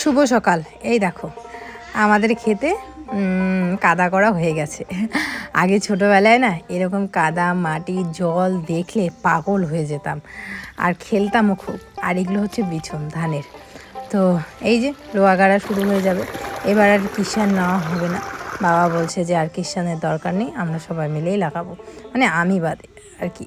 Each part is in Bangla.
শুভ সকাল। এই দেখো, আমাদের খেতে কাদা করা হয়ে গেছে। আগে ছোটোবেলায় না, এরকম কাদা, মাটি, জল দেখলে পাগল হয়ে যেতাম। আর খেলতামও খুব। আর এগুলো হচ্ছে বিছন, ধানের। তো এই যে লোয়া গাড়া শুরু হয়ে যাবে। এবার আর কিষান নেওয়া হবে না। বাবা বলছে যে, আর কিষানের দরকার নেই, আমরা সবাই মিলেই লাগাবো। মানে আমি বাদে, আর কি।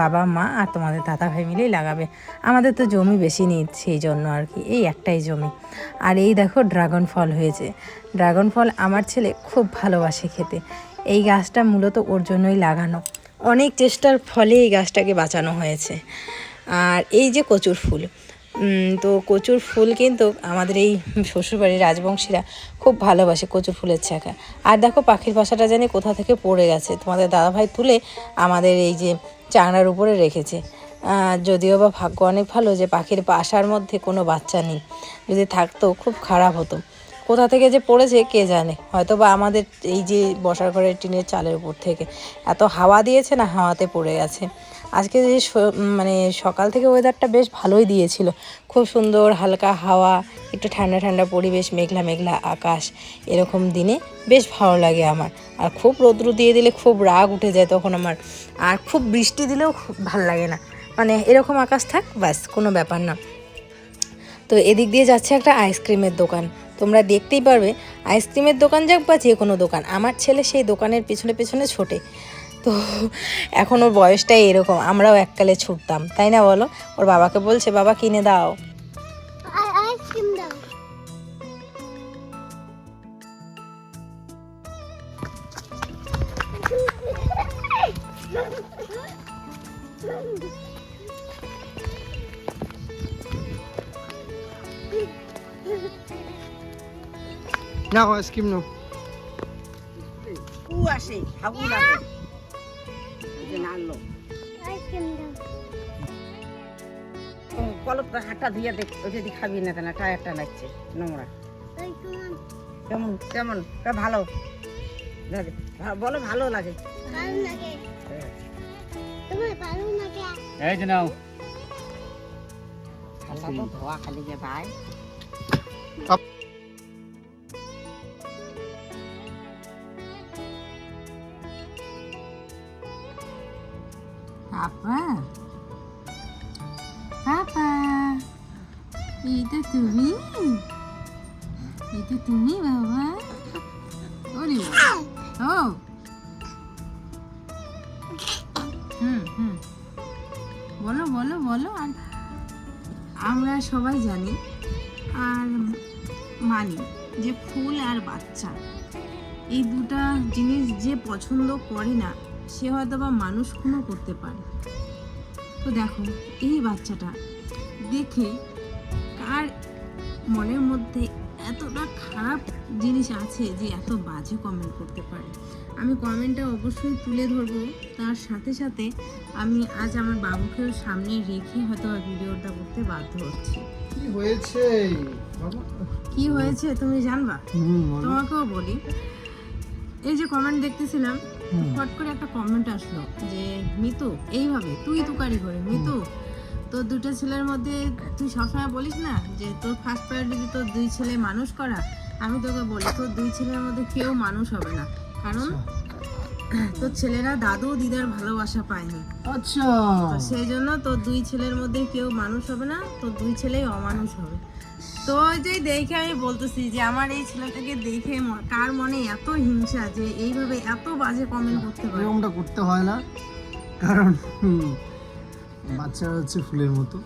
বাবা, মা আর তোমাদের দাদা ভাই মিলেই লাগাবে। আমাদের তো জমি বেশি নেই সেই জন্য আর কি, এই একটাই জমি। আর এই দেখো, ড্রাগন ফল হয়েছে। ড্রাগন ফল আমার ছেলে খুব ভালোবাসে খেতে। এই গাছটা মূলত ওর জন্যই লাগানো। অনেক চেষ্টার ফলে এই গাছটাকে বাঁচানো হয়েছে। আর এই যে কচুর ফুল তো কচুর ফুল কিন্তু আমাদের এই শ্বশুরবাড়ির রাজবংশীরা খুব ভালোবাসে কচুর ফুলের ছাকা। আর দেখো পাখির বাসাটা জানি কোথা থেকে পড়ে গেছে। তোমাদের দাদাভাই তুলে আমাদের এই যে চাংড়ার উপরে রেখেছে। যদিও বা ভাগ্য অনেক ভালো যে পাখির বাসার মধ্যে কোনো বাচ্চা নেই। যদি থাকতো খুব খারাপ হতো। কোথা থেকে যে পড়েছে কে জানে? হয়তো বা আমাদের এই যে বসার ঘরের টিনের চালের উপর থেকে। এত হাওয়া দিয়েছে না হাওয়াতে পড়ে গেছে। আজকে যে মানে সকাল থেকে ওয়েদারটা বেশ ভালোই দিয়েছিল। খুব সুন্দর, হালকা হাওয়া, একটু ঠান্ডা ঠান্ডা পরিবেশ, মেঘলা মেঘলা আকাশ, এরকম দিনে বেশ ভালো লাগে আমার। আর খুব রৌদ্র দিয়ে দিলে খুব রাগ উঠে যায় তখন আমার। আর খুব বৃষ্টি দিলেও খুব ভালো লাগে না। মানে এরকম আকাশ থাক, ব্যাস, কোনো ব্যাপার না। তো এদিক দিয়ে যাচ্ছে একটা আইসক্রিমের দোকান। তোমরা দেখতেই পারবে, আইসক্রিমের দোকান যাক বা যে কোনো দোকান, আমার ছেলে সেই দোকানের পিছনে পিছনে ছোটে। তো এখন ওর বয়সটাই এরকম আমরাও এককালে ছুটতাম তাই না বলো? ওর বাবাকে বলছে বাবা কিনে দাও। আই- আইসক্রিম দাও। নাও আইসক্রিম নাও। কু আসে কলপ হাতটা ধুয়ে দেখ ওই যদি খাবি না কেন টায়ারটা লাগছে নোংরা। কেমন কেমন? তা ভালো। লাগে। বলো ভালো লাগে। এই যে নাও। ধোয়া খালি গে ভাই। পাপা এটা তুমি এটা তুমি বাবা ওরে ও হুম হুম বলো বলো বলো, আর আমরা সবাই জানি আর মানি যে ফুল আর বাচ্চা, এই দুটা জিনিস যে পছন্দ করে না, সে হয়তো বা মানুষ খুনও করতে পারে। তো দেখো, এই বাচ্চাটা দেখে কার মনের মধ্যে এতটা খারাপ জিনিস আছে যে এত বাজে কমেন্ট করতে পারে। আমি কমেন্টটা অবশ্যই তুলে ধরবো। তার সাথে সাথে আমি আজ আমার বাবুকেও সামনে রেখে হয়তো আর ভিডিওটা করতে বাধ্য হচ্ছি। কি হয়েছে? কি হয়েছে তুমি জানবা? তোমাকেও বলি। এই যে কমেন্ট দেখতেছিলাম হট করে একটা কমেন্ট আসলো যে মিতু এইভাবে তুই তুকারি করে মিতু তোর দুটো ছেলের মধ্যে তুই সবসময় বলিস না যে তোর ফার্স্ট প্রায়োরিটি তোর দুই ছেলে মানুষ করা। আমি তোকে বলি তোর দুই ছেলের মধ্যে কেউ মানুষ হবে না। কারণ তোর ছেলেরা দাদু দিদার ভালোবাসা পায়নি। আচ্ছা। সেই জন্য তোর দুই ছেলের মধ্যে কেউ মানুষ হবে না তোর দুই ছেলেই অমানুষ হবে। তো ওই যে দেখে আমি বলতেছি যে আমার এই ছেলেটাকে দেখে কার মনে এত হিংসা যে এইভাবে এত বাজে কমেন্ট করতে পারে। এরকমটা করতে হয় না। কারণ বাচ্চা হচ্ছে ফুলের মতো।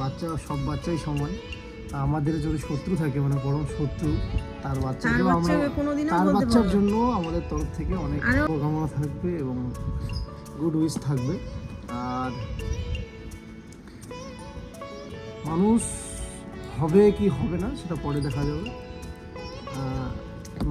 বাচ্চা সব বাচ্চাই সমান। আমাদের যদি শত্রু থাকে মানে পরম শত্রু তার বাচ্চাকেও আমরা তার বাচ্চার জন্য আমাদের তরফ থেকে অনেক শুভকামনা থাকবে এবং গুড উইশ থাকবে। আর মানুষ হবে কি হবে না সেটা পরে দেখা যাবে।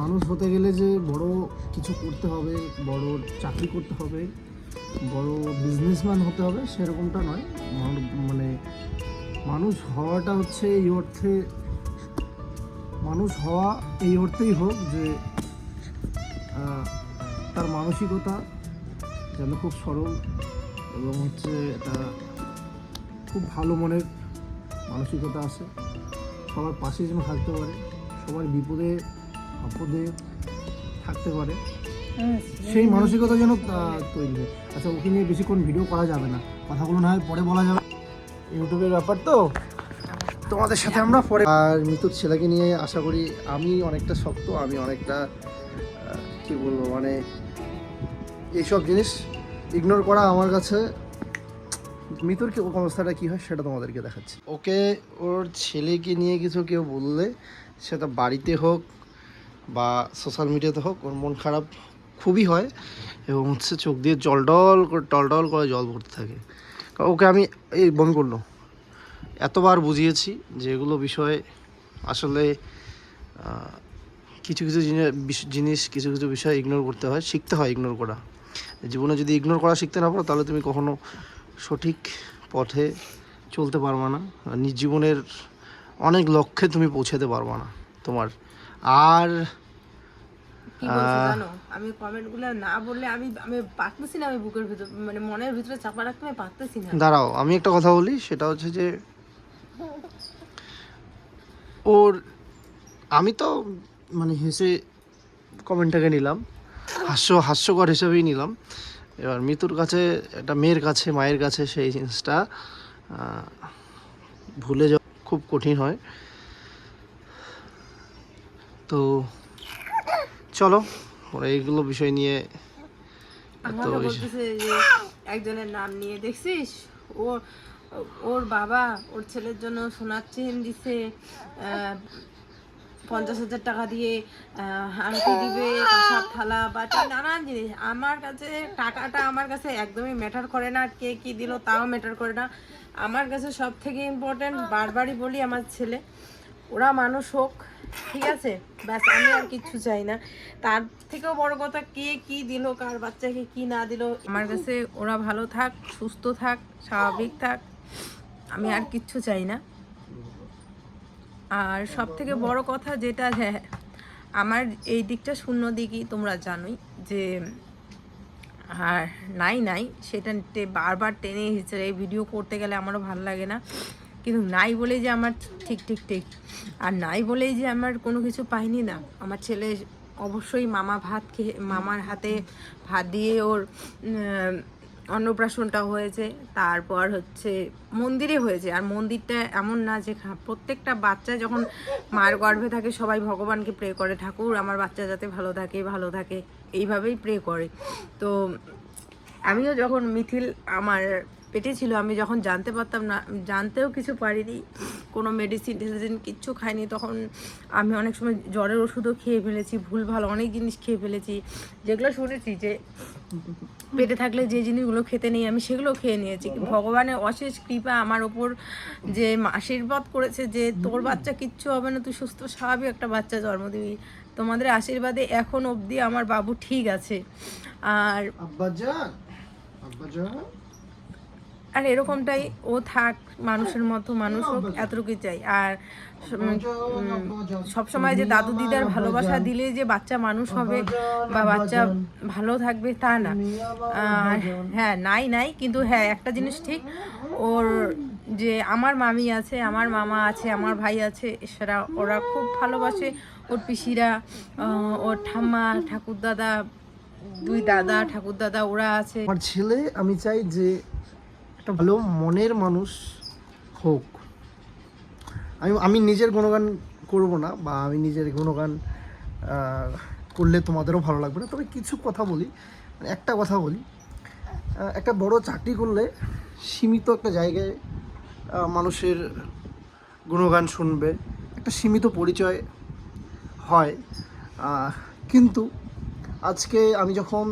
মানুষ হতে গেলে যে বড় কিছু করতে হবে বড় চাকরি করতে হবে বড় বিজনেসম্যান হতে হবে, সেরকমটা নয়। মানু- মানে মানুষ হওয়াটা হচ্ছে এই অর্থে, মানুষ হওয়া এই অর্থেই হোক যে তার মানসিকতা যেন খুব সরল এবং হচ্ছে এটা খুব ভালো মনের মানসিকতা আছে। সবার পাশে যেন থাকতে পারে, সবার বিপদে, আপদে থাকতে পারে। সেই মানসিকতা যেন তৈরি হয়। আচ্ছা ওকে নিয়ে বেশিক্ষণ ভিডিও করা যাবে না। কথাগুলো না হয় পরে বলা যাবে। ইউটিউবের ব্যাপার তো। তোমাদের সাথে আমরা পরে আর মৃত্যুর ছেলেকে নিয়ে আশা করি আমি অনেকটা শক্ত, আমি অনেকটা কি বলব মানে এইসব জিনিস ইগনোর করা আমার কাছে মৃত্যুর কি অবস্থাটা কী হয় সেটা তোমাদেরকে দেখাচ্ছি। ওকে, ওর ছেলেকে নিয়ে কিছু কেউ বললে, সেটা বাড়িতে হোক বা সোশ্যাল মিডিয়াতে হোক, ওর মন খারাপ খুবই হয় এবং হচ্ছে চোখ দিয়ে জল ডল করে টলটল করে জল পড়তে থাকে। ওকে আমি এই বমি করল। এতবার বুঝিয়েছি যে এগুলো বিষয়ে আসলে কিছু কিছু জিনিস কিছু কিছু বিষয় ইগনোর করতে হয়, শিখতে হয় ইগনোর করা। জীবনে যদি ইগনোর করা শিখতে না পারো, তাহলে তুমি কখনো সঠিক পথে চলতে পারবে না। নিজ জীবনের অনেক লক্ষ্যে তুমি পৌঁছাতে পারবে না তোমার। আর কি বলছো জানো? আমি কমেন্টগুলো না বললে আমি আমি পারতেছি না আমি বুকের ভিতর মানে মনের ভিতরে চাপা রাখতে আমি পারতেছি না। দাঁড়াও আমি একটা কথা বলি সেটা হচ্ছে যে ওর আমি তো মানে হেসে কমেন্টটাকে নিলাম হাস্য হাস্যকর হিসেবেই নিলাম। এবার মিতুর কাছে একটা মেয়ের কাছে মায়ের কাছে সেই জিনিসটা ভুলে যাওয়া খুব কঠিন হয়। তো চলো ওরা এইগুলো বিষয় নিয়ে একজনের নাম নিয়ে দেখছিস? ও ওর বাবা ওর ছেলের জন্য সোনার চেন দিছে পঞ্চাশ হাজার টাকা দিয়ে আংটি দিবে কাঁসার থালা বাটি নানান জিনিস। আমার কাছে টাকাটা আমার কাছে একদমই ম্যাটার করে না কে কি দিল তাও ম্যাটার করে না। আমার কাছে সব থেকে ইম্পর্ট্যান্ট বারবারই বলি আমার ছেলে ওরা মানুষ হোক, ঠিক আছে? ব্যাস, আমি আর কিচ্ছু চাই না। তার থেকেও বড় কথা, কে কি দিল, কার বাচ্চাকে কি না দিল, আমার কাছে ওরা ভালো থাক, সুস্থ থাক, স্বাভাবিক থাক, আমি আর কিচ্ছু চাই না। আর সব থেকে বড় কথা যেটা হ্যাঁ আমার এই দিকটা শূন্য দিকই তোমরা জানোই যে, আর নাই নাই, সেটা বারবার টেনে হিচড়ে ভিডিও করতে গেলে আমারও ভালো লাগে না। কিন্তু নাই বলেই যে আমার ঠিক ঠিক ঠিক। আর নাই বলেই যে আমার কোনো কিছু পাইনি না। আমার ছেলে অবশ্যই মামা ভাত খেয়ে, মামার হাতে ভাত দিয়ে ওর অন্নপ্রাশনটা হয়েছে। তারপর হচ্ছে মন্দিরে হয়েছে। আর মন্দিরটা এমন না যে প্রত্যেকটা বাচ্চা যখন মার গর্ভে থাকে, সবাই ভগবানকে প্রে করে, ঠাকুর, আমার বাচ্চা যাতে ভালো থাকে ভালো থাকে। এইভাবেই প্রে করে। তো আমিও যখন মিথিল আমার পেটে ছিল, আমি যখন জানতে পারতাম না, জানতেও কিছু পারিনি, কোনো মেডিসিন টেডিসিন কিচ্ছু খাইনি, তখন আমি অনেক সময় জ্বরের ওষুধও খেয়ে ফেলেছি, ভুল ভালো অনেক জিনিস খেয়ে ফেলেছি, যেগুলো শুনেছি যে পেটে থাকলে যে জিনিসগুলো খেতে নেই, আমি সেগুলো খেয়ে নিয়েছি। ভগবানের অশেষ কৃপা আমার ওপর যে আশীর্বাদ করেছে যে তোর বাচ্চা কিচ্ছু হবে না, তুই সুস্থ, স্বাভাবিক একটা বাচ্চা জন্ম দিবি। তোমাদের আশীর্বাদে এখন অবধি আমার বাবু ঠিক আছে। আর আব্বাজান? আব্বাজান? আর এরকমটাই ও থাক, মানুষের মতো মানুষ হোক, এতটুকুই চাই। আর সব সময় যে দাদু দিদার ভালোবাসা দিলে যে বাচ্চা মানুষ হবে বা বাচ্চা ভালো থাকবে, তা না। হ্যাঁ নাই নাই, কিন্তু হ্যাঁ একটা জিনিস ঠিক, ওর যে আমার মামি আছে, আমার মামা আছে, আমার ভাই আছে সেরা ওরা খুব ভালোবাসে। ওর পিসিরা ওর ঠাম্মা, ঠাকুরদাদা, দুই দাদা, ঠাকুরদাদা, ওরা আছে। আমার ছেলে, আমি চাই যে একটা ভালো মনের মানুষ হোক। আমি আমি নিজের গুণগান করব না বা আমি নিজের গুণগান করলে তোমাদেরও ভালো লাগবে না। তবে কিছু কথা বলি মানে একটা কথা বলি। একটা বড় চাকরি করলে সীমিত একটা জায়গায় মানুষের গুণগান শুনবে, একটা সীমিত পরিচয় হয়। কিন্তু আজকে আমি যখন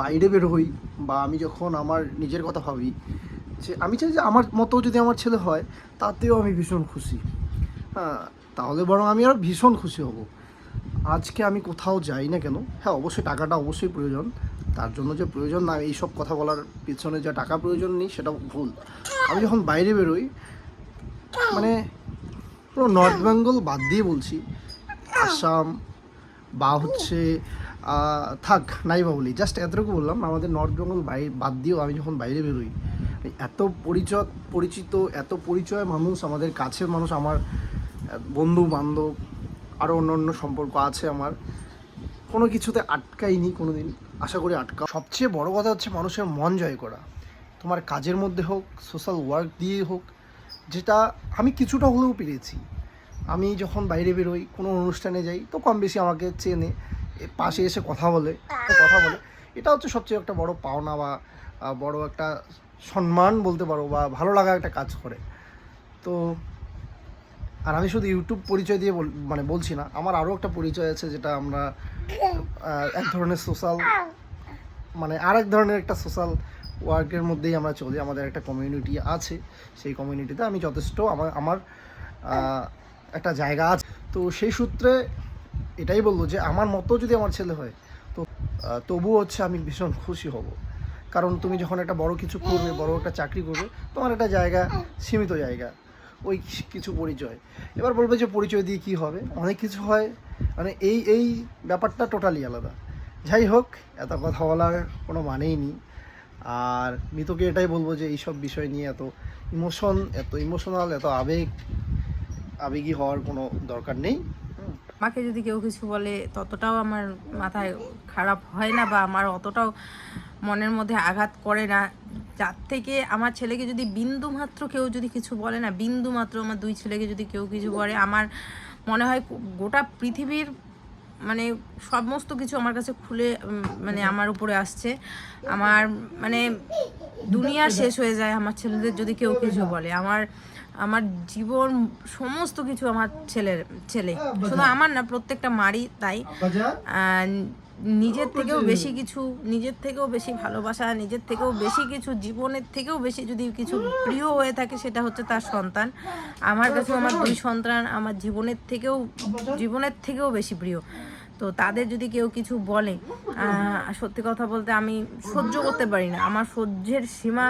বাইরে বের হই বা আমি যখন আমার নিজের কথা ভাবি, যে আমি চাই যে আমার মতো যদি আমার ছেলে হয়, তাতেও আমি ভীষণ খুশি। হ্যাঁ তাহলে বরং আমি আর ভীষণ খুশি হব। আজকে আমি কোথাও যাই না কেন? হ্যাঁ অবশ্যই টাকাটা অবশ্যই প্রয়োজন। তার জন্য যে প্রয়োজন না, এইসব কথা বলার পিছনে যে টাকা প্রয়োজন নেই, সেটা ভুল। আমি যখন বাইরে বেরোই মানে পুরো নর্থ বেঙ্গল বাদ দিয়ে বলছি। আসাম বা হচ্ছে থাক, নাই বা বলি জাস্ট এতটুকু বললাম, আমাদের নর্থ বেঙ্গল বাইরে বাদ দিয়েও আমি যখন বাইরে বেরোই, এত পরিচয়, পরিচিত, এত পরিচয় মানুষ, আমাদের কাছের মানুষ, আমার বন্ধু বান্ধব আরও অন্য অন্য সম্পর্ক আছে আমার, কোনো কিছুতে আটকাইনি কোনো দিন আশা করি আটকা, সবচেয়ে বড় কথা হচ্ছে মানুষের মন জয় করা, তোমার কাজের মধ্যে হোক সোশ্যাল ওয়ার্ক দিয়ে হোক, যেটা আমি কিছুটা হলেও পেরেছি, আমি যখন বাইরে বেরোই, কোনো অনুষ্ঠানে যাই, তো কম বেশি আমাকে চেনে পাশে এসে কথা বলে কথা বলে। এটা হচ্ছে সবচেয়ে একটা বড় পাওনা বা বড় একটা সম্মান বলতে পারো বা ভালো লাগা একটা কাজ করে। তো, আর আমি শুধু ইউটিউব পরিচয় দিয়ে মানে বলছি না, আমার আরও একটা পরিচয় আছে যেটা আমরা এক ধরনের সোশ্যাল মানে আর এক ধরনের একটা সোশ্যাল ওয়ার্কের মধ্যেই আমরা চলি, আমাদের একটা কমিউনিটি আছে, সেই কমিউনিটিতে আমি যথেষ্ট আমার আমার একটা জায়গা আছে। তো সেই সূত্রে এটাই বলব যে আমার মতো যদি আমার ছেলে হয়, তো তবুও হচ্ছে আমি ভীষণ খুশি হব। কারণ তুমি যখন একটা বড় কিছু করবে, বড় একটা চাকরি করবে, তোমার একটা জায়গা, সীমিত জায়গা, ওই কিছু পরিচয়। এবার বলবে যে পরিচয় দিয়ে কি হবে? অনেক কিছু হয় মানে এই এই ব্যাপারটা টোটালি আলাদা। যাই হোক, এত কথা বলার কোনো মানেই নেই। আর মিতকে এটাই বলব যে এইসব বিষয় নিয়ে এত ইমোশন এত ইমোশনাল এত আবেগ, আবেগী হওয়ার কোনো দরকার নেই। আমাকে যদি কেউ কিছু বলে, ততটাও আমার মাথায় খারাপ হয় না বা আমার অতটাও মনের মধ্যে আঘাত করে না। যার থেকে আমার ছেলেকে যদি বিন্দু মাত্র কেউ যদি কিছু বলে না, বিন্দু মাত্র আমার দুই ছেলেকে যদি কেউ কিছু বলে, আমার মনে হয় গোটা পৃথিবীর মানে সমস্ত কিছু আমার কাছে খুলে মানে আমার উপরে আসছে। আমার মানে দুনিয়া শেষ হয়ে যায় আমার ছেলেদের যদি কেউ কিছু বলে। আমার আমার জীবন সমস্ত কিছু আমার ছেলের ছেলে। শুধু আমার না প্রত্যেকটা মারই তাই। নিজের থেকেও বেশি কিছু নিজের থেকেও বেশি ভালোবাসা নিজের থেকেও বেশি কিছু জীবনের থেকেও বেশি যদি কিছু প্রিয় হয়ে থাকে সেটা হচ্ছে তার সন্তান। আমার কাছে আমার দুই সন্তান আমার জীবনের থেকেও জীবনের থেকেও বেশি প্রিয়। তো তাদের যদি কেউ কিছু বলে সত্যি কথা বলতে আমি সহ্য করতে পারি না। আমার সহ্যের সীমা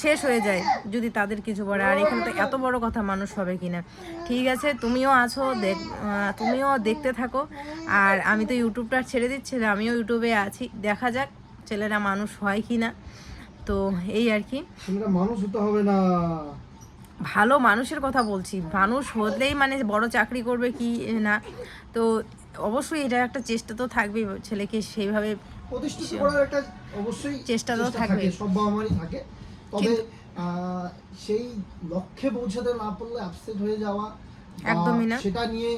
শেষ হয়ে যায় যদি তাদের কিছু বলে। আর এখানে তো এত বড় কথা মানুষ হবে কিনা? ঠিক আছে তুমিও আছো দেখ তুমিও দেখতে থাকো। আর আমি তো ইউটিউবটা ছেড়ে দিচ্ছি না, আমিও ইউটিউবে আছি। দেখা যাক ছেলেরা মানুষ হয় কি না তো এই আর কি। মানুষ হতে হবে না। ভালো মানুষের কথা বলছি। মানুষ হলেই মানে বড় চাকরি করবে কি না? তো অবশ্যই এটা একটা চেষ্টা তো থাকবেই ছেলেকে সেইভাবে প্রতিষ্ঠিত করার একটা অবশ্যই চেষ্টা তো থাকবে। সব বাবা মারই থাকে তবে সেই লক্ষ্যে পৌঁছাতে না পারলে আপসেট হয়ে যাওয়া একদমই না। সেটা নিয়ে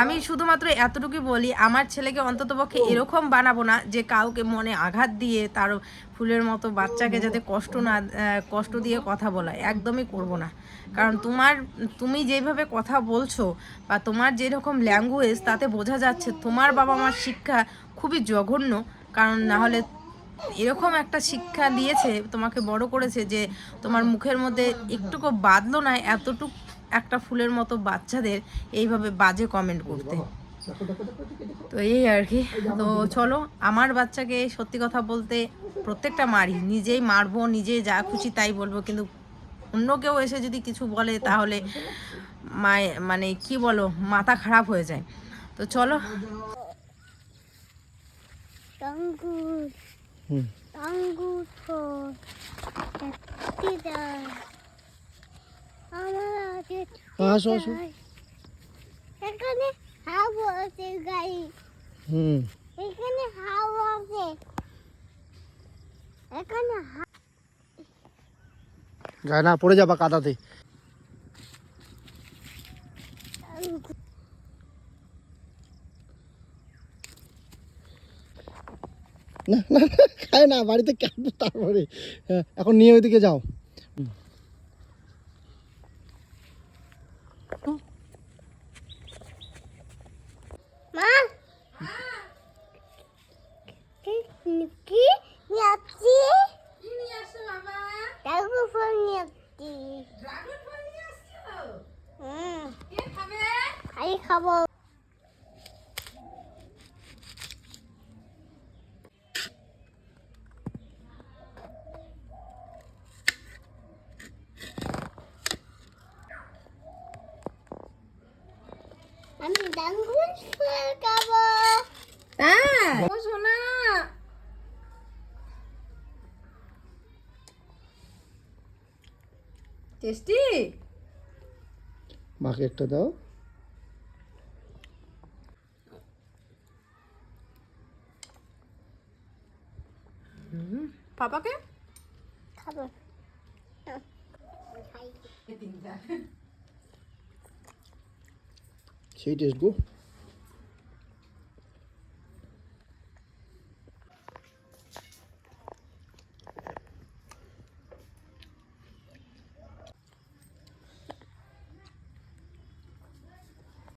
আমি শুধুমাত্র এতটুকু বলি আমার ছেলেকে অন্ততপক্ষে এরকম বানাবো না যে কাউকে মনে আঘাত দিয়ে তার ফুলের মতো বাচ্চাকে যাতে কষ্ট না কষ্ট দিয়ে কথা বলা একদমই করব না। কারণ তোমার তুমি যেভাবে কথা বলছো বা তোমার যেরকম ল্যাঙ্গুয়েজ তাতে বোঝা যাচ্ছে তোমার বাবা মার শিক্ষা খুবই জঘন্য। কারণ না হলে এরকম একটা শিক্ষা দিয়েছে তোমাকে বড় করেছে যে তোমার মুখের মধ্যে একটুকু বাদলো না এতটুক একটা ফুলের মতো বাচ্চাদের এইভাবে বাজে কমেন্ট করতে। তো এই আর কি। তো চলো আমার বাচ্চাকে সত্যি কথা বলতে প্রত্যেকটা মারি নিজেই মারবো নিজেই যা খুশি তাই বলব কিন্তু অন্য কেউ এসে যদি কিছু বলে তাহলে মায় মানে কি বলো মাথা খারাপ হয়ে যায়। তো চলো। আমার আসো, আসো। ডাল। এখানে হাওয়া আছে গাড়ি হুম। এখানে হাওয়া আছে। এখানে হা- যায় না পড়ে যাবা কাদাতে। না না, খায় না বাড়িতে কেন তারপরে? হ্যাঁ, এখন নিয়ে ওইদিকে যাও মা কি কি ড্রাগন ফল নিয়াছি হুম। খাই খাব? আমি ড্রাগন ফল খাব ও সোনা টেস্টি? মাকে একটা দাও। পাপাকে? খাব। সেই টেস্ট গো।